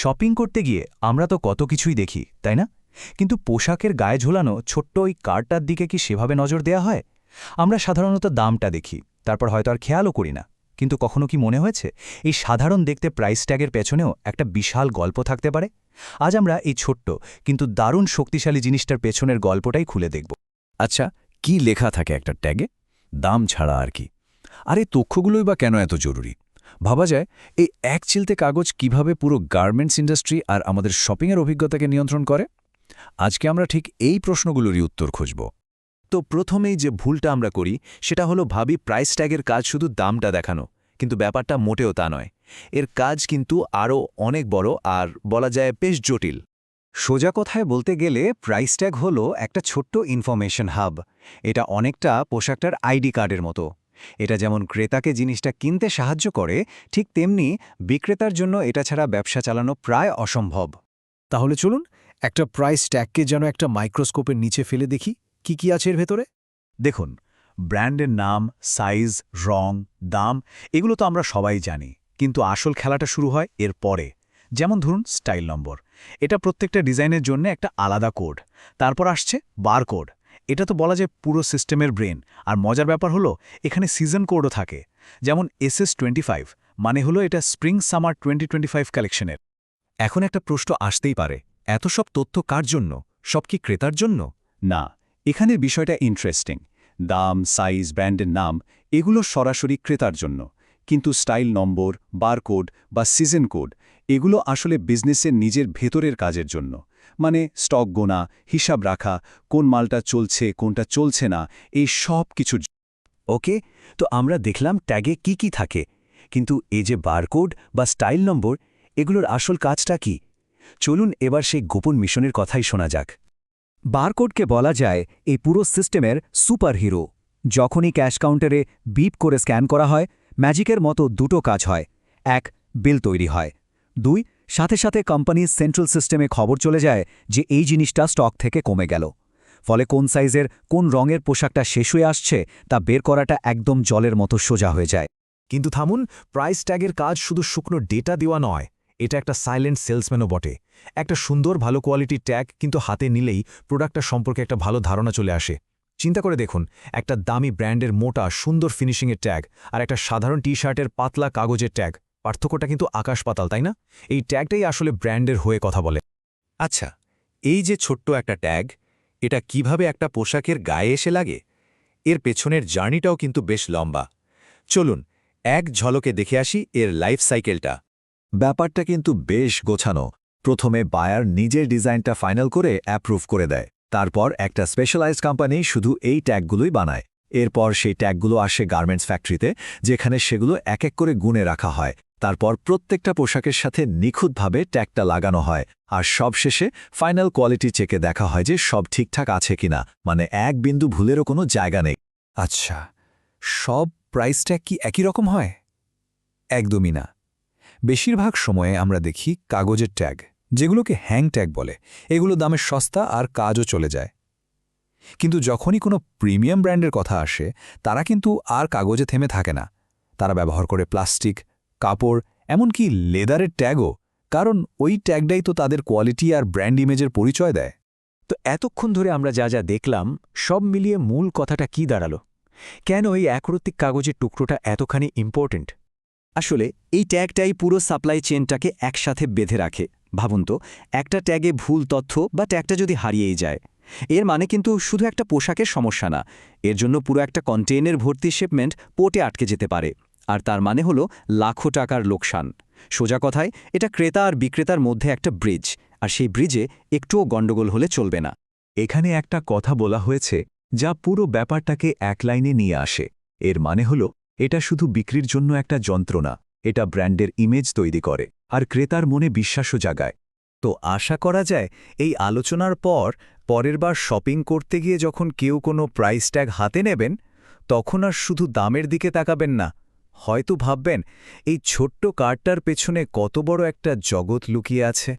Shopping করতে গিয়ে আমরা তো কত কিছুই দেখি, তাই না? কিন্তু পোশাকের গায়ে ঝোলানো ছোট্ট ওই কার্ডটার দিকে কি সেভাবে নজর দেয়া হয়? আমরা সাধারণত দামটা দেখি, তারপর হয়তো আর খেয়ালও করি না। কিন্তু কখনো কি মনে হয়েছে, এই সাধারণ দেখতে প্রাইস ট্যাগের পেছনেও একটা বিশাল গল্প থাকতে পারে? আজ আমরা এই ছোট্ট, কিন্তু দারুণ শক্তিশালী জিনিসটার পেছনের গল্পটাই খুলে দেখব। আচ্ছা কি লেখা থাকে একটা ট্যাগে? দাম ছাড়া আর কি। আর এই তথ্যগুলোই বা কেন এত জরুরি? ভাবা যায়, এই এক চিলতে কাগজ কীভাবে পুরো গার্মেন্টস ইন্ডাস্ট্রি আর আমাদের শপিংয়ের অভিজ্ঞতাকে নিয়ন্ত্রণ করে? আজকে আমরা ঠিক এই প্রশ্নগুলোরই উত্তর খুঁজব। তো প্রথমেই যে ভুলটা আমরা করি, সেটা হলো ভাবি প্রাইস ট্যাগের কাজ শুধু দামটা দেখানো, কিন্তু ব্যাপারটা মোটেও তা নয়। এর কাজ কিন্তু আরও অনেক বড় আর বলা যায় বেশ জটিল। সোজা কথায় বলতে গেলে প্রাইস ট্যাগ হলো একটা ছোট্ট ইনফরমেশন হাব। এটা অনেকটা পোশাকটার আইডি কার্ডের মতো। এটা যেমন ক্রেতাকে জিনিসটা কিনতে সাহায্য করে, ঠিক তেমনি বিক্রেতার জন্য এটা ছাড়া ব্যবসা চালানো প্রায় অসম্ভব। তাহলে চলুন একটা প্রাইস ট্যাগকে যেন একটা মাইক্রোস্কোপের নিচে ফেলে দেখি, কি কি আছে এর ভেতরে? দেখুন ব্র্যান্ডের নাম সাইজ রং, দাম, এগুলো তো আমরা সবাই জানি, কিন্তু আসল খেলাটা শুরু হয় এর পরে। যেমন ধরুন স্টাইল নম্বর এটা প্রত্যেকটা ডিজাইনের জন্য একটা আলাদা কোড তারপর আসছে বার কোড এটা তো বলা যায় পুরো সিস্টেমের ব্রেন। আর মজার ব্যাপার হলো, এখানে সিজন কোডও থাকে। যেমন এসএস টোয়েন্টি মানে হলো এটা স্প্রিং সামার টোয়েন্টি টোয়েন্টি কালেকশনের এখন একটা প্রশ্ন আসতেই পারে, এত সব তথ্য কার জন্য? সব কি ক্রেতার জন্য? না এখানের বিষয়টা ইন্টারেস্টিং দাম সাইজ ব্র্যান্ডের নাম, এগুলো সরাসরি ক্রেতার জন্য। কিন্তু স্টাইল নম্বর বারকোড বা সিজন কোড এগুলো আসলে বিজনেসের নিজের ভেতরের কাজের জন্য। মানে স্টক গোনা, হিসাব রাখা, কোন মালটা চলছে, কোনটা চলছে না, এই সব কিছুর ওকে? তো আমরা দেখলাম ট্যাগে কি কি থাকে। কিন্তু এই যে বারকোড বা স্টাইল নম্বর, এগুলোর আসল কাজটা কি? চলুন এবার সেই গোপন মিশনের কথাই শোনা যাক। বারকোডকে বলা যায় এই পুরো সিস্টেমের সুপারহিরো। যখনই ক্যাশ কাউন্টারে বিপ করে স্ক্যান করা হয়, ম্যাজিকের মতো দুটো কাজ হয়। এক, বিল তৈরি হয়। দুই সাথে সাথে কোম্পানির সেন্ট্রাল সিস্টেমে খবর চলে যায় যে এই জিনিসটা স্টক থেকে কমে গেল। ফলে কোন সাইজের, কোন রঙের পোশাকটা শেষ হয়ে আসছে তা বের করাটা একদম জলের মতো সোজা হয়ে যায়। কিন্তু থামুন প্রাইস ট্যাগের কাজ শুধু শুকনো ডেটা দেওয়া নয়, এটা একটা সাইলেন্ট সেলসম্যানও বটে। একটা সুন্দর ভালো কোয়ালিটির ট্যাগ কিন্তু হাতে নিলেই প্রোডাক্টটা সম্পর্কে একটা ভালো ধারণা চলে আসে। চিন্তা করে দেখুন, একটা দামি ব্র্যান্ডের মোটা, সুন্দর ফিনিশিংয়ের ট্যাগ আর একটা সাধারণ টি শার্টের পাতলা কাগজের ট্যাগ পার্থক্যটা কিন্তু আকাশ পাতাল, তাই না? এই ট্যাগটাই আসলে ব্র্যান্ডের হয়ে কথা বলে। আচ্ছা এই যে ছোট্ট একটা ট্যাগ, এটা কীভাবে একটা পোশাকের গায়ে এসে লাগে? এর পেছনের জার্নিটাও কিন্তু বেশ লম্বা। চলুন, এক ঝলকে দেখে আসি এর লাইফ সাইকেলটা। ব্যাপারটা কিন্তু বেশ গোছানো। প্রথমে বায়ার নিজের ডিজাইনটা ফাইনাল করে অ্যাপ্রুভ করে দেয়। তারপর একটা স্পেশালাইজড কোম্পানি শুধু এই ট্যাগগুলোই বানায়। এরপর সেই ট্যাগগুলো আসে গার্মেন্টস ফ্যাক্টরিতে, যেখানে সেগুলো এক এক করে গুণে রাখা হয়। তারপর প্রত্যেকটা পোশাকের সাথে নিখুঁতভাবে ট্যাগটা লাগানো হয়। আর সবশেষে ফাইনাল কোয়ালিটি চেকে দেখা হয় যে সব ঠিকঠাক আছে কিনা। মানে এক বিন্দু ভুলেরও কোনো জায়গা নেই। আচ্ছা সব প্রাইস ট্যাগ কি একই রকম হয়? একদমই না। বেশিরভাগ সময়ে আমরা দেখি কাগজের ট্যাগ, যেগুলোকে হ্যাং ট্যাগ বলে। এগুলো দামে সস্তা আর কাজও চলে যায়। কিন্তু যখনই কোনো প্রিমিয়াম ব্র্যান্ডের কথা আসে, তারা কিন্তু আর কাগজে থেমে থাকে না। তারা ব্যবহার করে প্লাস্টিক কাপড়, এমনকি লেদারের ট্যাগও কারণ ওই ট্যাগটাই তো তাদের কোয়ালিটি আর ব্র্যান্ড ইমেজের পরিচয় দেয়। তো এতক্ষণ ধরে আমরা যা যা দেখলাম, সব মিলিয়ে মূল কথাটা কি দাঁড়াল? কেন এই একরত্তিক কাগজের টুকরোটা এতখানি ইম্পর্ট্যান্ট আসলে এই ট্যাগটাই পুরো সাপ্লাই চেনটাকে একসাথে বেঁধে রাখে। ভাবুন তো, একটা ট্যাগে ভুল তথ্য বা ট্যাগটা যদি হারিয়েই যায়, এর মানে কিন্তু শুধু একটা পোশাকের সমস্যা না, এর জন্য পুরো একটা কন্টেইনের ভর্তি শিপমেন্ট পোটে আটকে যেতে পারে। আর তার মানে হলো লাখো টাকার লোকসান। সোজা কথায়, এটা ক্রেতা আর বিক্রেতার মধ্যে একটা ব্রিজ আর সেই ব্রিজে একটুও গণ্ডগোল হলে চলবে না। এখানে একটা কথা বলা হয়েছে, যা পুরো ব্যাপারটাকে এক লাইনে নিয়ে আসে। এর মানে হল, এটা শুধু বিক্রির জন্য একটা যন্ত্রণা, এটা ব্র্যান্ডের ইমেজ তৈরি করে, আর ক্রেতার মনে বিশ্বাসও জাগায়। তো আশা করা যায়, এই আলোচনার পর, পরের বার শপিং করতে গিয়ে যখন কেউ কোনো প্রাইস ট্যাগ হাতে নেবেন, তখন আর শুধু দামের দিকে তাকাবেন না হয়তো ভাববেন এই ছোট্ট কারটার পেছনে কত বড় একটা জগৎ লুকিয়ে আছে।